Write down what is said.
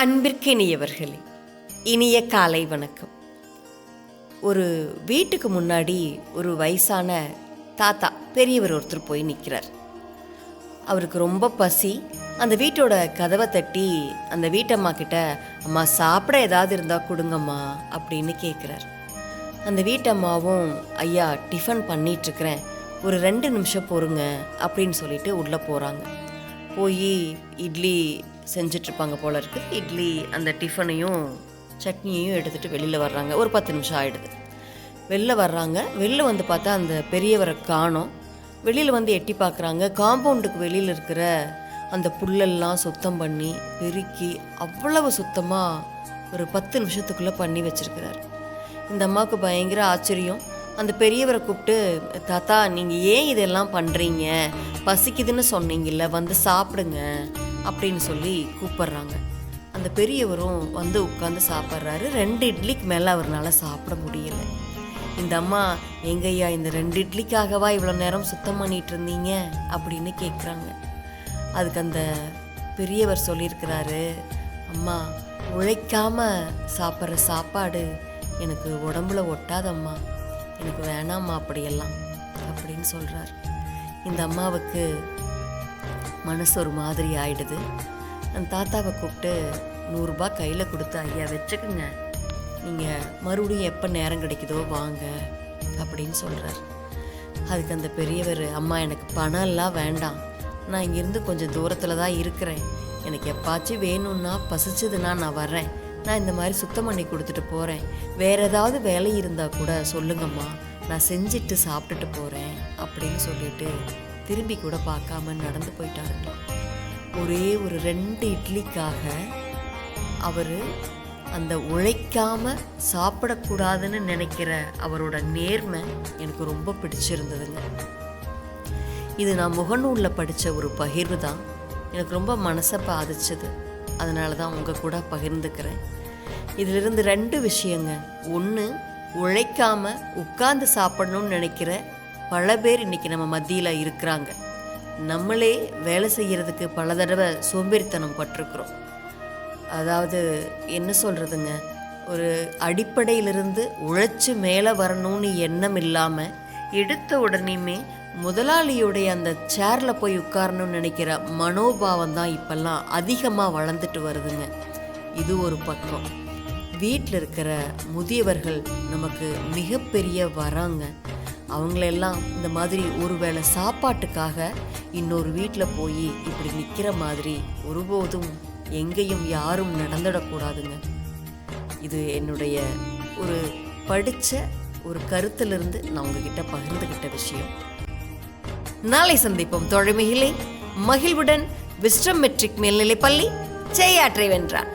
அன்பிற்கினியவர்களே இனிய காலை வணக்கம். ஒரு வீட்டுக்கு முன்னாடி ஒரு வயசான தாத்தா பெரியவர் ஒருத்தர் போய் நிற்கிறார் அவருக்கு ரொம்ப பசி. அந்த வீட்டோட கதவை தட்டி அந்த வீட்டம்மா கிட்ட அம்மா சாப்பிட ஏதாவது இருந்தால் கொடுங்கம்மா அப்படின்னு கேட்குறார் அந்த வீட்டம்மாவும் ஐயா டிஃபன் பண்ணிகிட்ருக்கிறேன் ஒரு ரெண்டு நிமிஷம் பொறுங்க அப்படின்னு சொல்லிட்டு உள்ளே போகிறாங்க போய் இட்லி செஞ்சிட்ருப்பாங்க போல இருக்குது இட்லி அந்த டிஃபனையும் சட்னியையும் எடுத்துகிட்டு வெளியில் வர்றாங்க. ஒரு பத்து நிமிஷம் ஆகிடுது வெளில வர்றாங்க. வெளில வந்து பார்த்தா அந்த பெரியவரை காணோம். வெளியில் வந்து எட்டி பார்க்குறாங்க. காம்பவுண்டுக்கு வெளியில் இருக்கிற அந்த புல்லெல்லாம் சுத்தம் பண்ணி பெருக்கி அவ்வளவு சுத்தமாக ஒரு பத்து நிமிஷத்துக்குள்ளே பண்ணி வச்சிருக்கிறாரு. இந்த அம்மாவுக்கு பயங்கர ஆச்சரியம். அந்த பெரியவரை கூப்பிட்டு தாத்தா நீங்கள் ஏன் இதெல்லாம் பண்ணுறீங்க பசிக்குதுன்னு சொன்னீங்கல்ல வந்து சாப்பிடுங்க. அப்படின்னு சொல்லி கூப்பிட்றாங்க. அந்த பெரியவரும் வந்து உட்காந்து சாப்பிட்றாரு. ரெண்டு இட்லிக்கு மேலே அவர்னால சாப்பிட முடியலை. இந்த அம்மா எங்கய்யா இந்த ரெண்டு இட்லிக்காகவா இவ்வளோ நேரம் சுத்தம் பண்ணிட்டு இருந்தீங்க? அப்படின்னு கேட்குறாங்க அதுக்கு அந்த பெரியவர் சொல்லியிருக்கிறாரு அம்மா உழைக்காம சாப்பிட்ற சாப்பாடு எனக்கு உடம்புல ஒட்டாதம்மா. எனக்கு வேணாம்மா அப்படியெல்லாம் அப்படின்னு சொல்கிறார் இந்த அம்மாவுக்கு மனசு ஒரு மாதிரி ஆயிடுது. அந்த தாத்தாவை கூப்பிட்டு நூறுரூபா கையில் கொடுத்து ஐயா வச்சுக்கோங்க. நீங்கள் மறுபடியும் எப்போ நேரம் கிடைக்குதோ வாங்க அப்படின்னு சொல்கிறார் அதுக்கு அந்த பெரியவர் அம்மா எனக்கு பணம் எல்லாம் வேண்டாம். நான் இங்கேருந்து கொஞ்சம் தூரத்தில் தான் இருக்கிறேன். எனக்கு எப்பாச்சும் வேணும்னா பசிச்சதுன்னா நான் வர்றேன். நான் இந்த மாதிரி சுத்தம் பண்ணி கொடுத்துட்டு போகிறேன் வேறு ஏதாவது வேலை இருந்தால் கூட சொல்லுங்கம்மா. நான் செஞ்சுட்டு சாப்பிட்டுட்டு போகிறேன் அப்படின்னு சொல்லிட்டு திரும்பி கூட பார்க்காம நடந்து போயிட்டாருங்க. ஒரே ஒரு ரெண்டு இட்லிக்காக அவர் அந்த உழைக்காம சாப்பிடக்கூடாதுன்னு நினைக்கிற அவரோட நேர்மை எனக்கு ரொம்ப பிடிச்சிருந்ததுங்க. இது நான் முகநூலில் படித்த ஒரு பகிர்வு தான். எனக்கு ரொம்ப மனசை பாதிச்சது. அதனால தான் உங்கள் கூட பகிர்ந்துக்கிறேன். இதிலிருந்து ரெண்டு விஷயங்க. ஒன்று உழைக்காம உட்கார்ந்து சாப்பிடணும்னு நினைக்கிற பல பேர் இன்னைக்கு நம்ம மத்தியில் இருக்கிறாங்க. நம்மளே வேலை செய்கிறதுக்கு பல தடவை சோம்பேறித்தனம் பட்டிருக்கிறோம். அதாவது என்ன சொல்கிறதுங்க ஒரு அடிப்படையிலிருந்து உழைச்சி மேலே வரணும்னு எண்ணம் இல்லாமல் எடுத்த உடனேயுமே முதலாளியுடைய அந்த சேரில் போய் உட்காரணும்னு நினைக்கிற மனோபாவம் தான் இப்போல்லாம் அதிகமாக வளர்ந்துட்டு வருதுங்க. இது ஒரு பக்கம். வீட்டில் இருக்கிற முதியவர்கள் நமக்கு மிகப்பெரிய வராங்க. அவங்களெல்லாம் இந்த மாதிரி ஒருவேளை சாப்பாட்டுக்காக இன்னொரு வீட்டில் போய் இப்படி நிற்கிற மாதிரி ஒருபோதும் எங்கேயும் யாரும் நடந்துடக்கூடாதுங்க. இது என்னுடைய ஒரு படித்த ஒரு கருத்திலிருந்து நான் உங்ககிட்ட பகிர்ந்துகிட்ட விஷயம். நாளை சந்திப்போம் தொழிமையிலே மகிழ்வுடன் விஸ்டம் மெட்ரிக் மேல்நிலைப்பள்ளி செய்யாற்றை வென்றான்